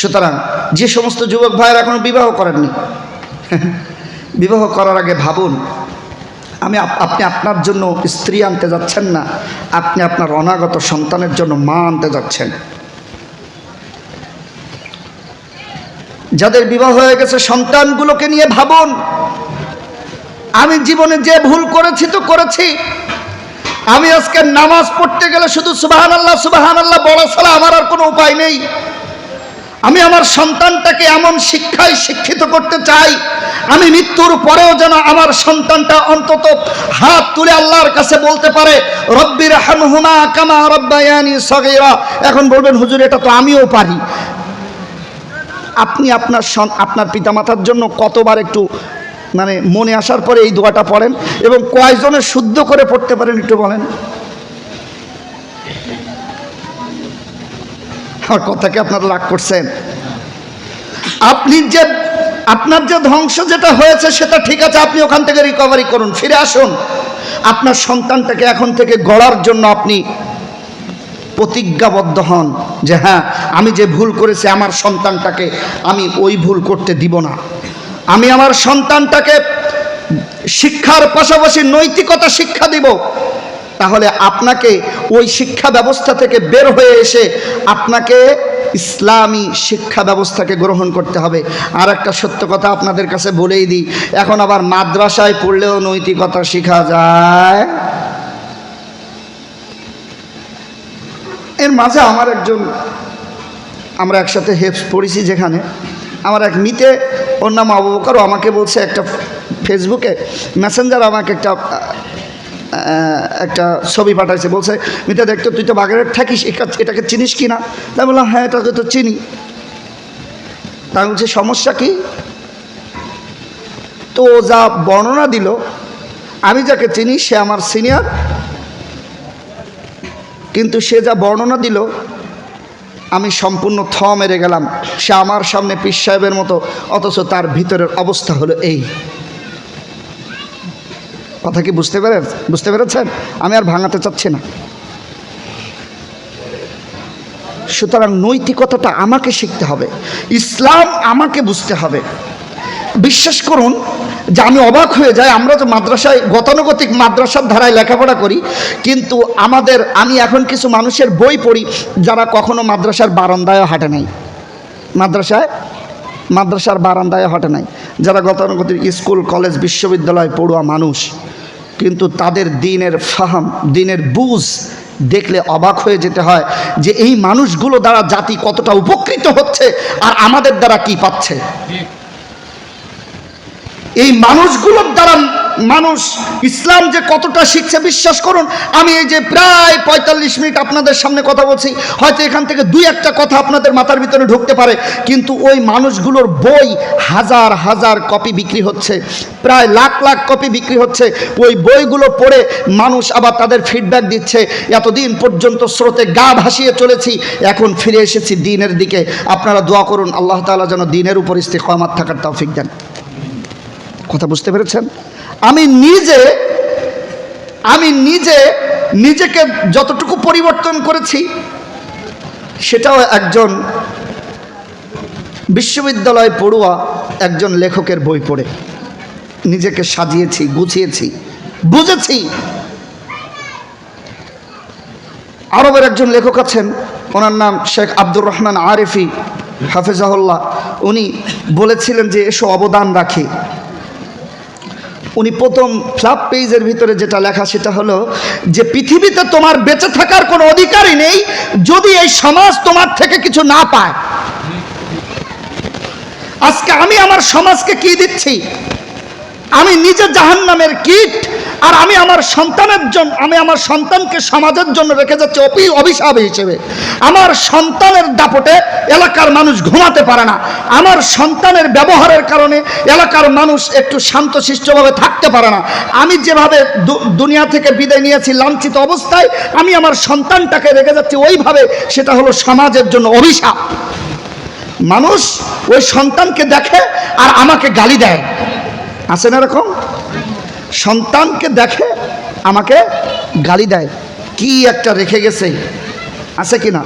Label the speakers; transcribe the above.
Speaker 1: সুতরাং যে সমস্ত যুবক ভাইয়ের এখনও বিবাহ করেননি, বিবাহ করার আগে ভাবুন, আমি আপনি আপনার জন্য স্ত্রী আনতে যাচ্ছেন না, আপনি আপনার অনাগত সন্তানের জন্য মা আনতে যাচ্ছেন। যাদের বিবাহ হয়ে গেছে, সন্তানগুলোকে নিয়ে ভাবুন, আমি জীবনে যে ভুল করেছি তো করেছি, আমি আজকে নামাজ পড়তে গেলে শুধু সুবাহান আল্লাহ সুবাহান আল্লাহ বলা ছাড়া আমার আর কোনো উপায় নেই। আমি আমার সন্তানটাকে এমন শিক্ষায় শিক্ষিত করতে চাই, আমি মৃত্যুর পরেও যেন আমার সন্তানটা অন্তত হাত তুলে আল্লাহর কাছে বলতে পারে রব্বির হামহুমা কামা রব্বায়ানি সগীরা। এখন বলবেন, হুজুর, এটা তো আমিও পারি। আপনি আপনার আপনার পিতামাতার জন্য কতবার একটু মানে মনে আসার পরে এই দোয়াটা পড়েন এবং কয়জনে শুদ্ধ করে পড়তে পারেন একটু বলেন। আমার কথাকে আপনারা রাগ করছেন? আপনি যে, আপনার যে ধ্বংস যেটা হয়েছে সেটা ঠিক আছে, আপনি ওখান থেকে রিকভারি করুন, ফিরে আসুন। আপনার সন্তানটাকে এখন থেকে গড়ার জন্য আপনি প্রতিজ্ঞাবদ্ধ হন যে হ্যাঁ আমি যে ভুল করেছি আমার সন্তানটাকে আমি ওই ভুল করতে দিব না। আমি আমার সন্তানটাকে শিক্ষার পাশাপাশি নৈতিকতা শিক্ষা দিব। তাহলে আপনাকে ওই শিক্ষা ব্যবস্থা থেকে বের হয়ে এসে আপনাকে ইসলামী শিক্ষা ব্যবস্থাকে গ্রহণ করতে হবে। আর একটা সত্য কথা আপনাদের কাছে বলেই দিই, এখন আবার মাদ্রাসায় পড়লেও নৈতিকতা শেখা যায়। এর মাঝে আমার একজন, আমরা একসাথে হেফস পড়েছি যেখানে, আমার এক মিতে, ওর নাম আবু আমাকে বলছে একটা ফেসবুকে, মেসেঞ্জার আমাকে একটা একটা ছবি পাঠাইছে, বলছে, মিতা দেখতো তুই তো বাগেরহাট থাকিস এটাকে চিনিস কি না তাই বললাম হ্যাঁ এটাকে তো চিনি। তাই বলছে, সমস্যা কি? তো যা বর্ণনা দিল, আমি যাকে চিনি, সে আমার সিনিয়র। কিন্তু সে যা বর্ণনা দিল, আমি সম্পূর্ণ থ মেরে গেলাম। সে আমার সামনে পীর সাহেবের মতো, অথচ তার ভিতরের অবস্থা হলো এই। কথা কি বুঝতে পেরে, বুঝতে পেরেছেন? আমি আর ভাঙাতে চাচ্ছি না। সুতরাং নৈতিকতাটা আমাকে শিখতে হবে। ইসলাম আমাকে বুঝতে হবে। বিশ্বাস করুন, যে আমি অবাক হয়ে যাই, আমরা তো মাদ্রাসায়, গতানুগতিক মাদ্রাসার ধারায় লেখাপড়া করি, কিন্তু আমাদের, আমি এখন কিছু মানুষের বই পড়ি, যারা কখনো মাদ্রাসার বারান্দায় হাঁটে নাই। মাদ্রাসায় মাদ্রাসার বারান্দায় হটে নাই। যারা গতানুগতিক স্কুল, কলেজ, বিশ্ববিদ্যালয় পড়ুয়া মানুষ, কিন্তু তাদের দিনের ফাহাম, দিনের বুঝ দেখলে অবাক হয়ে যেতে হয় যে এই মানুষগুলো দ্বারা জাতি কতটা উপকৃত হচ্ছে আর আমাদের দ্বারা কি পাচ্ছে। এই মানুষগুলোর দ্বারা মানুষ ইসলাম যে কতটা শিখছে, বিশ্বাস করুন, আমি এই যে প্রায় পঁয়তাল্লিশ মিনিট আপনাদের সামনে কথা বলছি, হয়তো এখান থেকে দুই একটা কথা আপনাদের মাথার ভিতরে ঢুকতে পারে, কিন্তু ওই মানুষগুলোর বই হাজার হাজার কপি বিক্রি হচ্ছে, প্রায় লাখ লাখ কপি বিক্রি হচ্ছে, ওই বইগুলো পড়ে মানুষ আবার তাদের ফিডব্যাক দিচ্ছে, এতদিন পর্যন্ত স্রোতে গা ভাসিয়ে চলেছি, এখন ফিরে এসেছি দিনের দিকে, আপনারা দোয়া করুন, আল্লাহ তালা যেন দিনের উপর ইস্তেকামাত থাকার তৌফিক দেন। কথা বুঝতে পেরেছেন? আমি নিজে আমি নিজে, নিজেকে যতটুকু পরিবর্তন করেছি, সেটাও একজন বিশ্ববিদ্যালয় পড়ুয়া একজন লেখকের বই পড়ে। নিজেকে সাজিয়েছি, গুছিয়েছি, বুঝেছি। আরবের একজন লেখক আছেন, ওনার নাম শেখ আব্দুর রহমান আরিফি, হাফেজাহুল্লাহ। উনি বলেছিলেন যে, এসো অবদান রাখি। উনি প্রথম ফ্লাপ পেজের ভিতরে যেটা লেখা সেটা হলো যে পৃথিবীতে তোমার বেঁচে থাকার কোনো অধিকারই নেই যদি এই সমাজ তোমার থেকে কিছু না পায়। আজকে আমি আমার সমাজকে কি দিচ্ছি? আমি নিজে জাহান্নামের কীট, আর আমি আমার সন্তানের জন্য আমি আমার সন্তানকে সমাজের জন্য রেখে যাচ্ছি অপি, অভিশাপ হিসেবে। আমার সন্তানের দাপটে এলাকার মানুষ ঘুমাতে পারে না। আমার সন্তানের ব্যবহারের কারণে এলাকার মানুষ একটু শান্তশিষ্টভাবে থাকতে পারে না। আমি যেভাবে দুনিয়া থেকে বিদায় নিয়েছি লাঞ্ছিত অবস্থায়, আমি আমার সন্তানটাকে রেখে যাচ্ছি ওইভাবে, সেটা হলো সমাজের জন্য অভিশাপ। মানুষ ওই সন্তানকে দেখে আর আমাকে গালি দেয়। আছে না এরকম? সন্তানকে দেখে আমাকে গালি দেয়। কি একটা রেখে গেছে। আছে কি না?